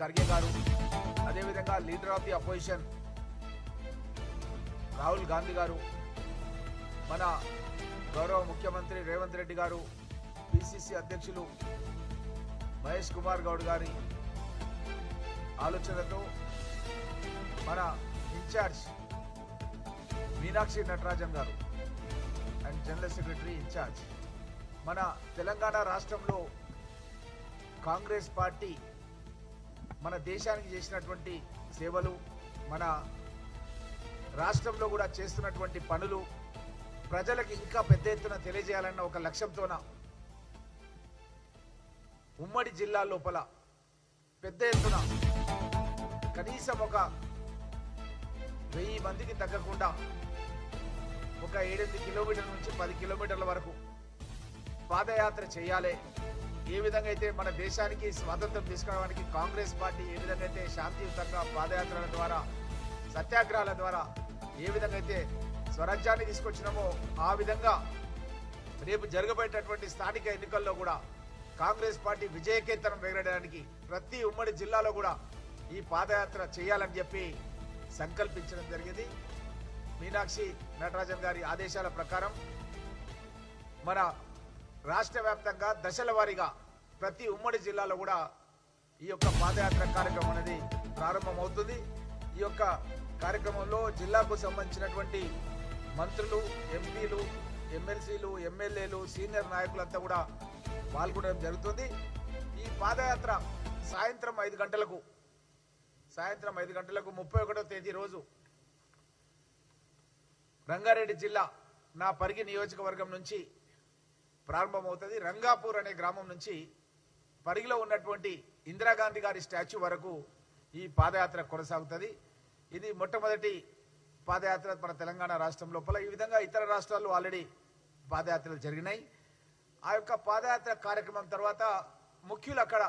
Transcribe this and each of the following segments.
ఖర్గే గారు అదేవిధంగా leader of the opposition Rahul Gandhi గారు మన గౌరవ ముఖ్యమంత్రి రేవంత్ రెడ్డి గారు పిసిసి అధ్యక్షులు మహేష్ కుమార్ గౌడ్ గారి ఆలోచనతో మన ఇన్ఛార్జ్ మీనాక్షి నటరాజన్ గారు అండ్ జనరల్ సెక్రటరీ ఇన్ఛార్జ్ మన తెలంగాణ రాష్ట్రంలో కాంగ్రెస్ పార్టీ మన దేశానికి చేసినటువంటి సేవలు మన రాష్ట్రంలో కూడా చేస్తున్నటువంటి పనులు ప్రజలకు ఇంకా పెద్ద ఎత్తున తెలియజేయాలన్న ఒక లక్ష్యంతోన ఉమ్మడి జిల్లా లోపల పెద్ద ఎత్తున కనీసం ఒక వెయ్యి మందికి తగ్గకుండా ఒక ఏడెనిమిది కిలోమీటర్ల నుంచి పది కిలోమీటర్ల వరకు పాదయాత్ర చేయాలి. ఏ విధంగా అయితే మన దేశానికి స్వాతంత్రం తీసుకురావడానికి కాంగ్రెస్ పార్టీ ఏ విధంగా అయితే శాంతియుతంగా పాదయాత్రల ద్వారా సత్యాగ్రహాల ద్వారా ఏ విధంగా అయితే స్వరాజ్యాన్ని తీసుకొచ్చినామో ఆ విధంగా రేపు జరగబోయేటటువంటి స్థానిక ఎన్నికల్లో కూడా కాంగ్రెస్ పార్టీ విజయకేతనం ఎగరడానికి ప్రతి ఉమ్మడి జిల్లాలో కూడా ఈ పాదయాత్ర చేయాలని చెప్పి సంకల్పించడం జరిగింది. మీనాక్షి నటరాజన్ గారి ఆదేశాల ప్రకారం మన రాష్ట్ర వ్యాప్తంగా దశల వారీగా ప్రతి ఉమ్మడి జిల్లాలో కూడా ఈ యొక్క పాదయాత్ర కార్యక్రమం అనేది ప్రారంభమవుతుంది. ఈ యొక్క కార్యక్రమంలో జిల్లాకు సంబంధించినటువంటి మంత్రులు ఎంపీలు ఎమ్మెల్సీలు ఎమ్మెల్యేలు సీనియర్ నాయకులంతా కూడా పాల్గొనడం జరుగుతుంది. ఈ పాదయాత్ర సాయంత్రం ఐదు గంటలకు సాయంత్రం ఐదు గంటలకు ముప్పై ఒకటో తేదీ రోజు రంగారెడ్డి జిల్లా నా పరిగి నియోజకవర్గం నుంచి ప్రారంభమవుతుంది. రంగాపూర్ అనే గ్రామం నుంచి పరిగిలో ఉన్నటువంటి ఇందిరాగాంధీ గారి స్టాచ్యూ వరకు ఈ పాదయాత్ర కొనసాగుతుంది. ఇది మొట్టమొదటి పాదయాత్ర మన తెలంగాణ రాష్ట్రం లోపల. ఈ విధంగా ఇతర రాష్ట్రాలు ఆల్రెడీ పాదయాత్రలు జరిగినాయి. ఆ యొక్క పాదయాత్ర కార్యక్రమం తర్వాత ముఖ్యులు అక్కడ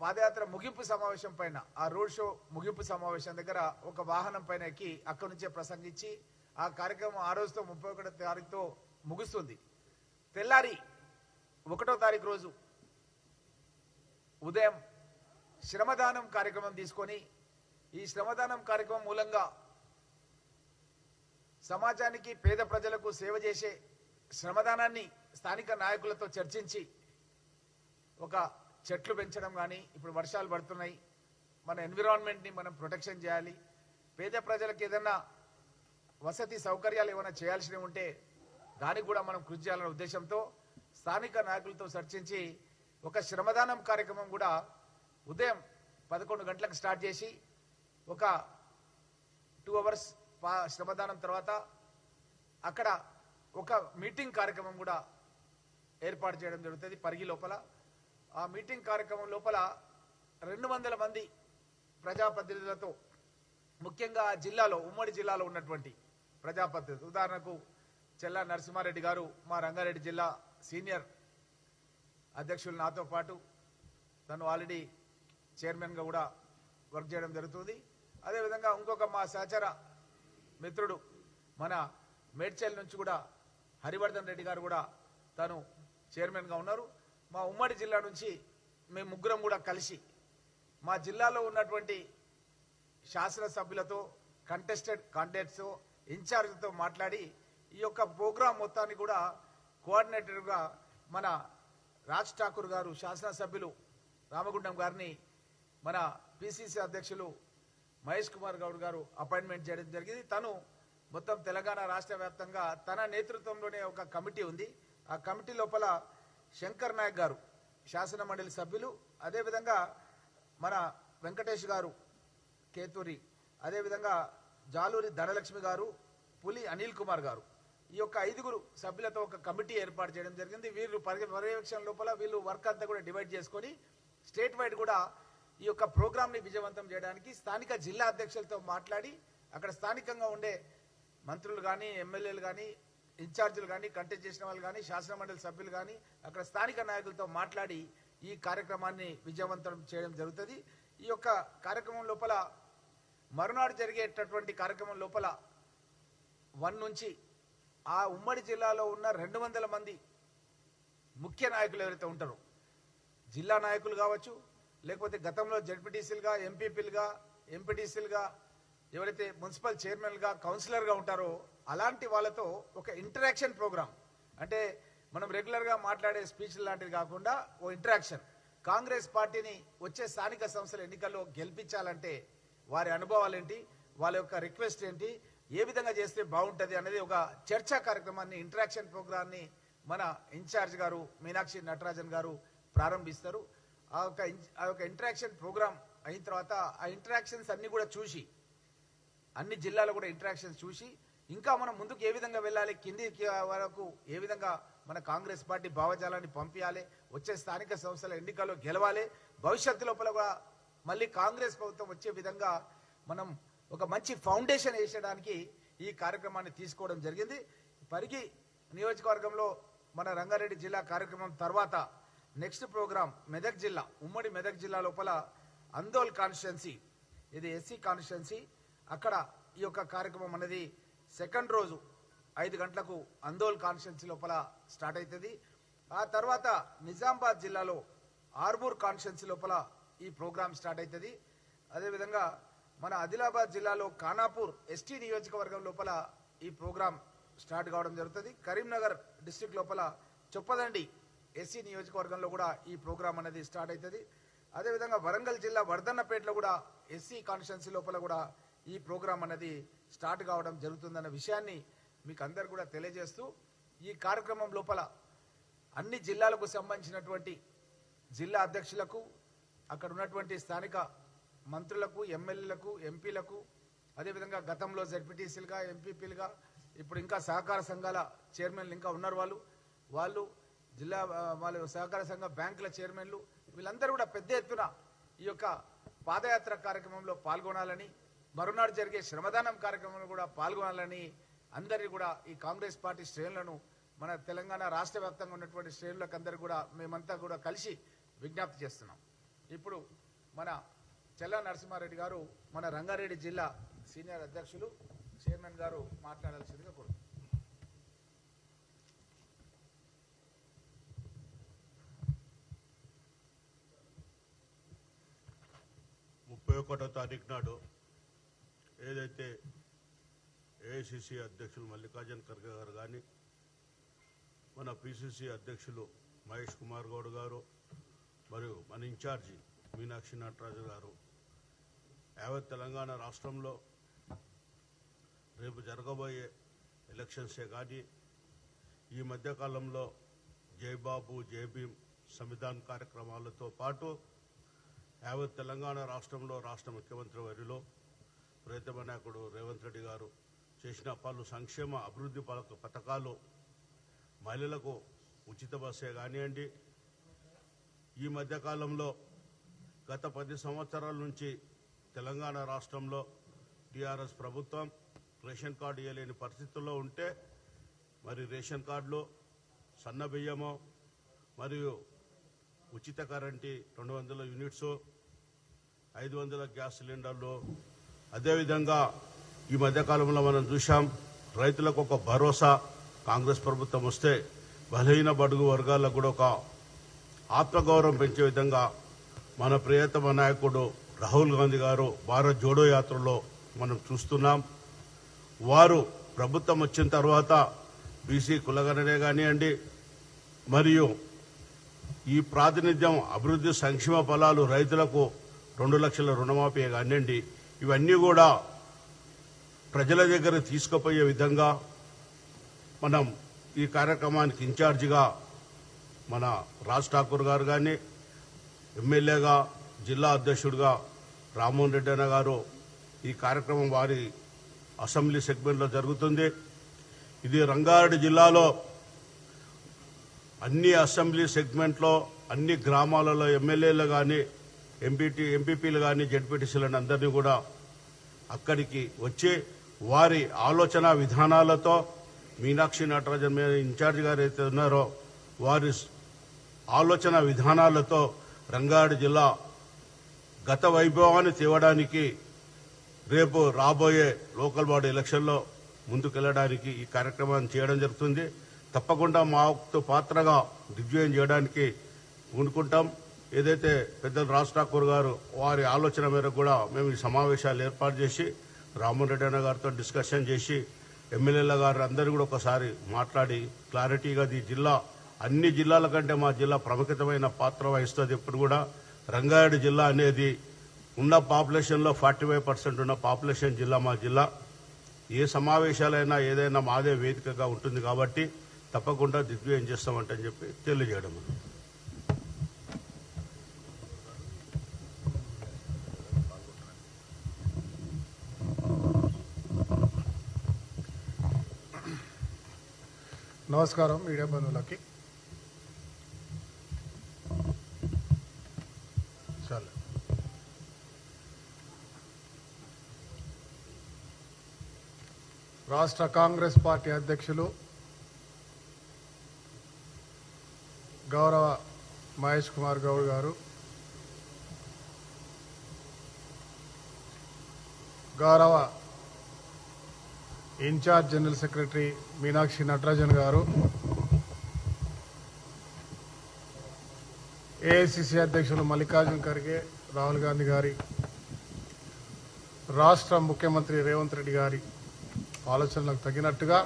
పాదయాత్ర ముగింపు సమావేశం పైన ఆ రోడ్ షో ముగింపు సమావేశం దగ్గర ఒక వాహనం పైన ఎక్కి అక్కడి నుంచే ప్రసంగించి ఆ కార్యక్రమం ఆ రోజుతో ముప్పై ఒకటో తారీఖుతో ముగుస్తుంది. తెల్లారి ఒకటో తారీఖు రోజు ఉదయం శ్రమదానం కార్యక్రమం తీసుకొని ఈ శ్రమదానం కార్యక్రమం మూలంగా సమాజానికి పేద ప్రజలకు సేవ చేసే శ్రమదానాన్ని స్థానిక నాయకులతో చర్చించి ఒక చెట్లు పెంచడం కానీ ఇప్పుడు వర్షాలు పడుతున్నాయి. మన ఎన్విరాన్మెంట్ని మనం ప్రొటెక్షన్ చేయాలి. పేద ప్రజలకు ఏదన్నా వసతి సౌకర్యాలు ఏమైనా చేయాల్సినవి ఉంటే దానికి కూడా మనం కృషి చేయాలనే ఉద్దేశంతో స్థానిక నాయకులతో చర్చించి ఒక శ్రమదానం కార్యక్రమం కూడా ఉదయం పదకొండు గంటలకు స్టార్ట్ చేసి ఒక టూ అవర్స్ పా శ్రమదానం తర్వాత అక్కడ ఒక మీటింగ్ కార్యక్రమం కూడా ఏర్పాటు చేయడం జరుగుతుంది పరిగి లోపల. ఆ మీటింగ్ కార్యక్రమం లోపల రెండు వందల మంది ప్రజాప్రతినిధులతో ముఖ్యంగా జిల్లాలో ఉమ్మడి జిల్లాలో ఉన్నటువంటి ప్రజాప్రతినిధులు. ఉదాహరణకు చెల్లా నరసింహారెడ్డి గారు మా రంగారెడ్డి జిల్లా సీనియర్ అధ్యక్షులు నాతో పాటు తను ఆల్రెడీ చైర్మన్గా కూడా వర్క్ చేయడం జరుగుతుంది. అదేవిధంగా ఇంకొక మా సహచర మిత్రుడు మన మేడ్చల్ నుంచి కూడా హరివర్ధన్ రెడ్డి గారు కూడా తను చైర్మన్గా ఉన్నారు. మా ఉమ్మడి జిల్లా నుంచి మేము ముగ్గురం కూడా కలిసి మా జిల్లాలో ఉన్నటువంటి శాసనసభ్యులతో కంటెస్టెడ్ కాంటెక్ట్స్తో ఇన్ఛార్జ్తో మాట్లాడి ఈ యొక్క ప్రోగ్రాం మొత్తాన్ని కూడా కోఆర్డినేటర్గా మన రాజ్ ఠాకూర్ గారు శాసనసభ్యులు రామగుండం గారిని మన పిసిసి అధ్యక్షులు మహేష్ కుమార్ గౌడ్ గారు అపాయింట్మెంట్ చేయడం జరిగింది. తను మొత్తం తెలంగాణ రాష్ట్ర వ్యాప్తంగా తన నేతృత్వంలోనే ఒక కమిటీ ఉంది. ఆ కమిటీ లోపల శంకర్ నాయక్ గారు శాసన మండలి సభ్యులు అదేవిధంగా మన వెంకటేష్ గారు కేతూరి అదేవిధంగా జాలూరి ధనలక్ష్మి గారు పులి అనిల్ కుమార్ గారు. ఈ యొక్క ఐదుగురు సభ్యులతో ఒక కమిటీ ఏర్పాటు చేయడం జరిగింది. వీళ్ళు పర్య- పర్యవేక్షణ లోపల వీళ్ళు వర్క్ అంతా కూడా డివైడ్ చేసుకొని స్టేట్ వైడ్ కూడా ఈ యొక్క ప్రోగ్రాంని విజయవంతం చేయడానికి స్థానిక జిల్లా అధ్యక్షులతో మాట్లాడి అక్కడ స్థానికంగా ఉండే మంత్రులు కానీ ఎమ్మెల్యేలు కానీ ఇన్ఛార్జీలు కానీ కంటెస్ట్ చేసిన వాళ్ళు కానీ శాసనమండలి సభ్యులు కానీ అక్కడ స్థానిక నాయకులతో మాట్లాడి ఈ కార్యక్రమాన్ని విజయవంతం చేయడం జరుగుతుంది. ఈ యొక్క కార్యక్రమం లోపల మరునాడు జరిగేటటువంటి కార్యక్రమం లోపల వన్ నుంచి ఆ ఉమ్మడి జిల్లాలో ఉన్న రెండు వందల మంది ముఖ్య నాయకులు ఎవరైతే ఉంటారో జిల్లా నాయకులు కావచ్చు లేకపోతే గతంలో జడ్పీటీసీలుగా ఎంపీపీలుగా ఎంపీటీసీలుగా ఎవరైతే మున్సిపల్ చైర్మన్గా కౌన్సిలర్గా ఉంటారో అలాంటి వాళ్ళతో ఒక ఇంటరాక్షన్ ప్రోగ్రామ్ అంటే మనం రెగ్యులర్గా మాట్లాడే స్పీచ్ లాంటిది కాకుండా ఓ ఇంటరాక్షన్. కాంగ్రెస్ పార్టీని వచ్చే స్థానిక సంస్థల ఎన్నికల్లో గెలిపించాలంటే వారి అనుభవాలు ఏంటి వాళ్ళ యొక్క రిక్వెస్ట్ ఏంటి ఏ విధంగా చేస్తే బాగుంటుంది అనేది ఒక చర్చా కార్యక్రమాన్ని ఇంటరాక్షన్ ప్రోగ్రామ్ని మన ఇన్ఛార్జ్ గారు మీనాక్షి నటరాజన్ గారు ప్రారంభిస్తారు. ఆ యొక్క ఆ యొక్క ఇంటరాక్షన్ ప్రోగ్రామ్ అయిన తర్వాత ఆ ఇంటరాక్షన్స్ అన్ని కూడా చూసి అన్ని జిల్లాలో కూడా ఇంటరాక్షన్స్ చూసి ఇంకా మనం ముందుకు ఏ విధంగా వెళ్ళాలి కింది వరకు ఏ విధంగా మన కాంగ్రెస్ పార్టీ భావజాలాన్ని పంపించాలి వచ్చే స్థానిక సంస్థల ఎన్నికల్లో గెలవాలి భవిష్యత్తు లోపల కూడా మళ్ళీ కాంగ్రెస్ ప్రభుత్వం వచ్చే విధంగా మనం ఒక మంచి ఫౌండేషన్ వేసేయడానికి ఈ కార్యక్రమాన్ని తీసుకోవడం జరిగింది. పరిగి నియోజకవర్గంలో మన రంగారెడ్డి జిల్లా కార్యక్రమం తర్వాత నెక్స్ట్ ప్రోగ్రాం మెదక్ జిల్లా ఉమ్మడి మెదక్ జిల్లా లోపల అందోల్ కాన్స్టిట్యున్సీ ఇది ఎస్సీ కాన్స్టిట్యున్సీ. అక్కడ ఈ యొక్క కార్యక్రమం అనేది సెకండ్ రోజు ఐదు గంటలకు అందోల్ కాన్స్టిట్యున్సీ లోపల స్టార్ట్ అవుతుంది ఆ తర్వాత నిజామాబాద్ జిల్లాలో ఆర్మూర్ కాన్స్టిట్యున్సీ లోపల ఈ ప్రోగ్రాం స్టార్ట్ అవుతుంది అదేవిధంగా మన ఆదిలాబాద్ జిల్లాలో ఖానాపూర్ ఎస్టీ నియోజకవర్గం లోపల ఈ ప్రోగ్రాం స్టార్ట్ కావడం జరుగుతుంది. కరీంనగర్ డిస్టిక్ లోపల చొప్పదండి ఎస్సీ నియోజకవర్గంలో కూడా ఈ ప్రోగ్రాం అనేది స్టార్ట్ అవుతుంది. అదేవిధంగా వరంగల్ జిల్లా వర్ధన్నపేటలో కూడా ఎస్సీ కాన్స్టిట్యున్సీ లోపల కూడా ఈ ప్రోగ్రాం అనేది స్టార్ట్ కావడం జరుగుతుందన్న విషయాన్ని మీకు అందరు కూడా తెలియజేస్తూ ఈ కార్యక్రమం లోపల అన్ని జిల్లాలకు సంబంధించినటువంటి జిల్లా అధ్యక్షులకు అక్కడ ఉన్నటువంటి స్థానిక మంత్రులకు ఎమ్మెల్యేలకు ఎంపీలకు అదేవిధంగా గతంలో జడ్పీటీసీలుగా ఎంపీపీలుగా ఇప్పుడు ఇంకా సహకార సంఘాల చైర్మన్లు ఇంకా ఉన్నారు వాళ్ళు. వాళ్ళు జిల్లా వాళ్ళ సహకార సంఘ బ్యాంకుల చైర్మన్లు వీళ్ళందరూ కూడా పెద్ద ఎత్తున ఈ యొక్క పాదయాత్ర కార్యక్రమంలో పాల్గొనాలని మరునాడు జరిగే శ్రమదానం కార్యక్రమంలో కూడా పాల్గొనాలని అందరినీ కూడా ఈ కాంగ్రెస్ పార్టీ శ్రేణులను మన తెలంగాణ రాష్ట్ర వ్యాప్తంగా ఉన్నటువంటి శ్రేణులకు అందరూ కూడా మేమంతా కూడా కలిసి విజ్ఞప్తి చేస్తున్నాం. ఇప్పుడు మన చెల్ల నరసింహారెడ్డి గారు మన రంగారెడ్డి జిల్లా సీనియర్ అధ్యక్షులు చైర్మన్ గారు మాట్లాడాల్సిందిగా కోరు ముప్పై ఒకటో తారీఖు నాడు ఏదైతే ఏఐసిసి అధ్యక్షులు మల్లికార్జున ఖర్గే గారు కానీ మన పిసిసి అధ్యక్షులు మహేష్ కుమార్ గౌడ్ గారు మరియు మన ఇన్ఛార్జి మీనాక్షి నటరాజు గారు యావత్ తెలంగాణ రాష్ట్రంలో రేపు జరగబోయే ఎలక్షన్సే కానీ ఈ మధ్యకాలంలో జైబాబు జై భీమ్ సంవిధాన్ కార్యక్రమాలతో పాటు యావత్ తెలంగాణ రాష్ట్రంలో రాష్ట్ర ముఖ్యమంత్రి వారిలో ప్రియతమ నాయకుడు రేవంత్ రెడ్డి గారు చేసిన పలు సంక్షేమ అభివృద్ధి పథకాలు మహిళలకు ఉచిత బస్సే కానివ్వండి. ఈ మధ్యకాలంలో గత పది సంవత్సరాల నుంచి తెలంగాణ రాష్ట్రంలో టీఆర్ఎస్ ప్రభుత్వం రేషన్ కార్డు ఇవ్వలేని పరిస్థితుల్లో ఉంటే మరి రేషన్ కార్డులు సన్న బియ్యము మరియు ఉచిత కరెంటు రెండు వందల యూనిట్స్ ఐదు వందల గ్యాస్ సిలిండర్లు అదేవిధంగా ఈ మధ్యకాలంలో మనం చూశాం రైతులకు ఒక భరోసా కాంగ్రెస్ ప్రభుత్వం వస్తే బలహీన బడుగు వర్గాలకు కూడా ఒక ఆత్మగౌరవం పెంచే విధంగా మన ప్రియతమ నాయకుడు రాహుల్ గాంధీ గారు భారత్ జోడో యాత్రలో మనం చూస్తున్నాం. వారు ప్రభుత్వం వచ్చిన తర్వాత బీసీ కులగణనే కానివ్వండి మరియు ఈ ప్రాతినిధ్యం అభివృద్ధి సంక్షేమ ఫలాలు రైతులకు రెండు లక్షల రుణమాఫీ కానివ్వండి ఇవన్నీ కూడా ప్రజల దగ్గర తీసుకుపోయే విధంగా మనం ఈ కార్యక్రమానికి ఇన్ఛార్జిగా మన రాజ్ ఠాకూర్ గారు కానీ ఎమ్మెల్యేగా జిల్లా అధ్యక్షుడిగా రామ్మోహన్ రెడ్డి అన్న గారు ఈ కార్యక్రమం వారి అసెంబ్లీ సెగ్మెంట్లో జరుగుతుంది. ఇది రంగారెడ్డి జిల్లాలో అన్ని అసెంబ్లీ సెగ్మెంట్లో అన్ని గ్రామాలలో ఎమ్మెల్యేలు కానీ ఎంపీటీ ఎంపీపీలు కానీ జడ్పీటీసీలను అందరినీ కూడా అక్కడికి వచ్చి వారి ఆలోచన విధానాలతో మీనాక్షి నటరాజన్ మీద ఇన్ఛార్జ్ గారు అయితే ఉన్నారో వారి ఆలోచన విధానాలతో రంగారెడ్డి జిల్లా గత వైభవాన్ని తేవడానికి రేపు రాబోయే లోకల్ బాడీ ఎలక్షన్లో ముందుకెళ్ళడానికి ఈ కార్యక్రమాన్ని చేయడం జరుగుతుంది. తప్పకుండా మాతో పాత్రగా దిగ్విజయం చేయడానికి ఉండుకుంటాం ఏదైతే పెద్దలు రాజ్ ఠాకూర్ గారు వారి ఆలోచన మేరకు కూడా మేము ఈ సమావేశాలు ఏర్పాటు చేసి రామ్మోహన్ రెడ్డి అన్న గారితో డిస్కషన్ చేసి ఎమ్మెల్యేల గారు అందరూ కూడా ఒకసారి మాట్లాడి క్లారిటీగా ఈ జిల్లా అన్ని జిల్లాల కంటే మా జిల్లా ప్రాముఖ్యతమైన పాత్ర వహిస్తుంది. ఇప్పుడు కూడా రంగారెడ్డి జిల్లా అనేది ఉన్న పాపులేషన్లో ఫార్టీ ఫైవ్ పర్సెంట్ ఉన్న పాపులేషన్ జిల్లా మా జిల్లా. ఏ సమావేశాలైనా ఏదైనా మాదే వేదికగా ఉంటుంది కాబట్టి తప్పకుండా దిగ్విజయం చేస్తామంటే అని చెప్పి తెలియజేయడం. నమస్కారం మీడియా బంధువులకి. రాష్ట్ర కాంగ్రెస్ పార్టీ అధ్యక్షులు గౌరవ మహేష్ కుమార్ గౌడ్ గారు గౌరవ incharge general secretary Meenakshi Natarajan గారు ఏఐసిసి అధ్యక్షులు మల్లికార్జున్ ఖర్గే రాహుల్ గాంధీ గారి రాష్ట్ర ముఖ్యమంత్రి రేవంత్ రెడ్డి గారి ఆలోచనలకు తగినట్టుగా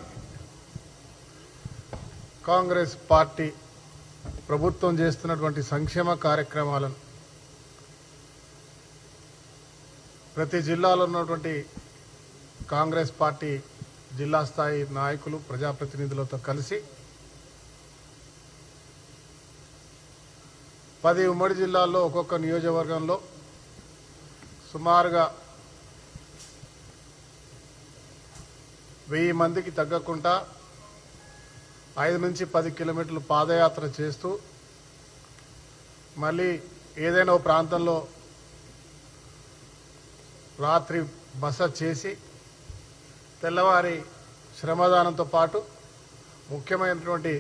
కాంగ్రెస్ పార్టీ ప్రభుత్వం చేస్తున్నటువంటి సంక్షేమ కార్యక్రమాలను ప్రతి జిల్లాలో ఉన్నటువంటి కాంగ్రెస్ పార్టీ జిల్లా స్థాయి నాయకులు ప్రజాప్రతినిధులతో కలిసి పది ఉమ్మడి జిల్లాల్లో ఒక్కొక్క నియోజకవర్గంలో సుమారుగా వెయ్యి మందికి తగ్గకుండా ఐదు నుంచి పది కిలోమీటర్లు పాదయాత్ర చేస్తూ మళ్ళీ ఏదైనా ఓ ప్రాంతంలో రాత్రి బస చేసి తెల్లవారి శ్రమదానంతో పాటు ముఖ్యమైనటువంటి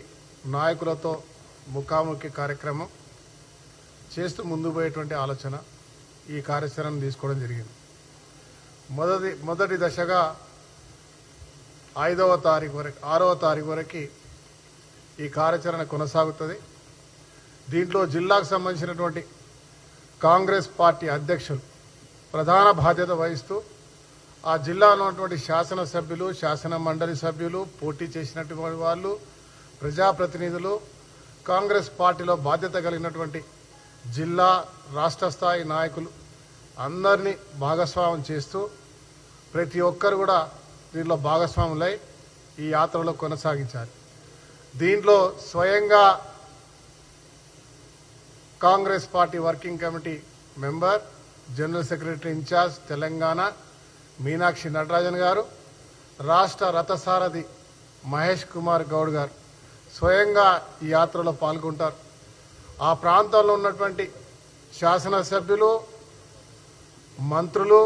నాయకులతో ముఖాముఖి కార్యక్రమం చేస్తూ ముందు పోయేటువంటి ఆలోచన ఈ కార్యాచరణ తీసుకోవడం జరిగింది. మొదటి మొదటి దశగా ఐదవ తారీఖు వరకు ఆరవ తారీఖు వరకు ఈ కార్యాచరణ కొనసాగుతుంది. దీంట్లో జిల్లాకు సంబంధించినటువంటి కాంగ్రెస్ పార్టీ అధ్యక్షులు ప్రధాన బాధ్యత వహిస్తూ ఆ జిల్లాలో ఉన్నటువంటి శాసనసభ్యులు శాసన మండలి సభ్యులు పోటీ చేసినటువంటి వాళ్ళు ప్రజాప్రతినిధులు కాంగ్రెస్ పార్టీలో బాధ్యత కలిగినటువంటి జిల్లా రాష్ట్ర స్థాయి నాయకులు అందరినీ భాగస్వామ్యం చేస్తూ ప్రతి ఒక్కరు కూడా దీనిలో భాగస్వాములై ఈ యాత్రలో కొనసాగించారు. దీంట్లో స్వయంగా Congress party working committee member general secretary incharge Telangana Meenakshi Natarajan గారు రాష్ట్ర రథసారథి మహేష్ కుమార్ గౌడ్ గారు స్వయంగా ఈ యాత్రలో పాల్గొంటారు. ఆ ప్రాంతంలో ఉన్నటువంటి శాసనసభ్యులు మంత్రులు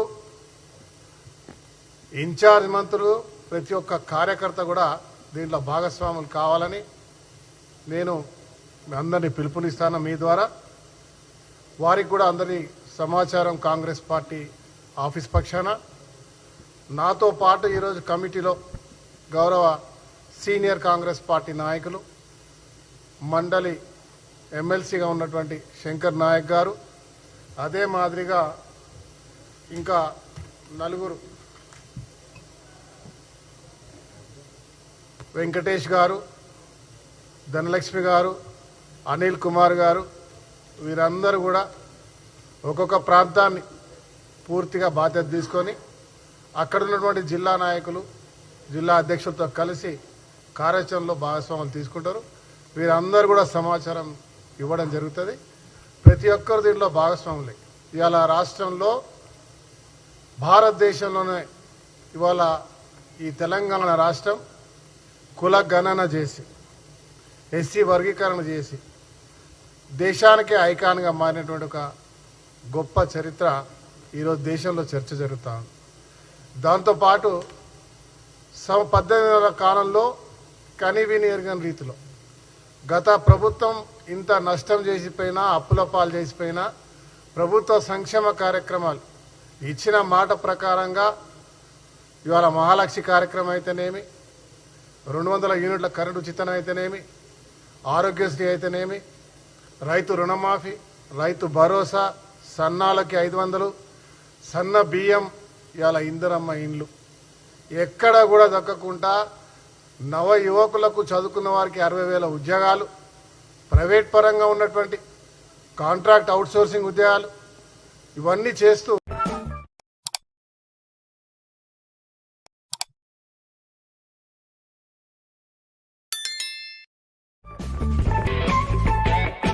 ఇన్ఛార్జ్ మంత్రులు ప్రతి ఒక్క కార్యకర్త కూడా దీంట్లో భాగస్వాములు కావాలని నేను అందరినీ పిలుపునిస్తాను మీ ద్వారా. వారికి కూడా అందరి సమాచారం కాంగ్రెస్ పార్టీ ఆఫీస్ పక్షాన. నాతో పాటు ఈరోజు కమిటీలో గౌరవ సీనియర్ కాంగ్రెస్ పార్టీ నాయకులు మండలి ఎమ్మెల్సీగా ఉన్నటువంటి శంకర్ నాయక్ గారు. అదే మాదిరిగా ఇంకా నలుగురు వెంకటేష్ గారు ధనలక్ష్మి గారు అనిల్ కుమార్ గారు వీరందరూ కూడా ఒక్కొక్క ప్రాంతాన్ని పూర్తిగా బాధ్యత తీసుకొని అక్కడ ఉన్నటువంటి జిల్లా నాయకులు జిల్లా అధ్యక్షులతో కలిసి కార్యాచరణలో భాగస్వాములు తీసుకుంటారు. వీరందరూ కూడా సమాచారం ఇవ్వడం జరుగుతుంది. ప్రతి ఒక్కరు దీంట్లో భాగస్వాములే. ఇవాళ రాష్ట్రంలో భారతదేశంలోనే ఇవాళ ఈ తెలంగాణ రాష్ట్రం కుల గణన చేసి ఎస్సీ వర్గీకరణ చేసి దేశానికి ఐకాన్గా మారినటువంటి ఒక గొప్ప చరిత్ర ఈరోజు దేశంలో చర్చ జరుగుతూ ఉంది. దాంతోపాటు సమ పద్దెనిమిది వందల కాలంలో కనివిని ఎరగని రీతిలో గత ప్రభుత్వం ఇంత నష్టం చేసిపోయినా అప్పుల పాలు చేసిపోయినా ప్రభుత్వ సంక్షేమ కార్యక్రమాలు ఇచ్చిన మాట ప్రకారంగా ఇవాళ మహాలక్ష్మి కార్యక్రమం అయితేనేమి రెండు వందల యూనిట్ల కరెంటు ఉచితం అయితేనేమి ఆరోగ్యశ్రీ అయితేనేమి రైతు రుణమాఫీ రైతు భరోసా సన్నాలకి ఐదు వందలు సన్న బియ్యం ఇవాళ ఇందిరమ్మ ఇండ్లు. ఎక్కడ కూడా దక్కకుండా నవ యువకులకు చదువుకున్న వారికి అరవై వేల ఉద్యోగాలు ప్రైవేట్ పరంగా ఉన్నటువంటి కాంట్రాక్ట్ అవుట్సోర్సింగ్ ఉద్యోగాలు ఇవన్నీ చేస్తూ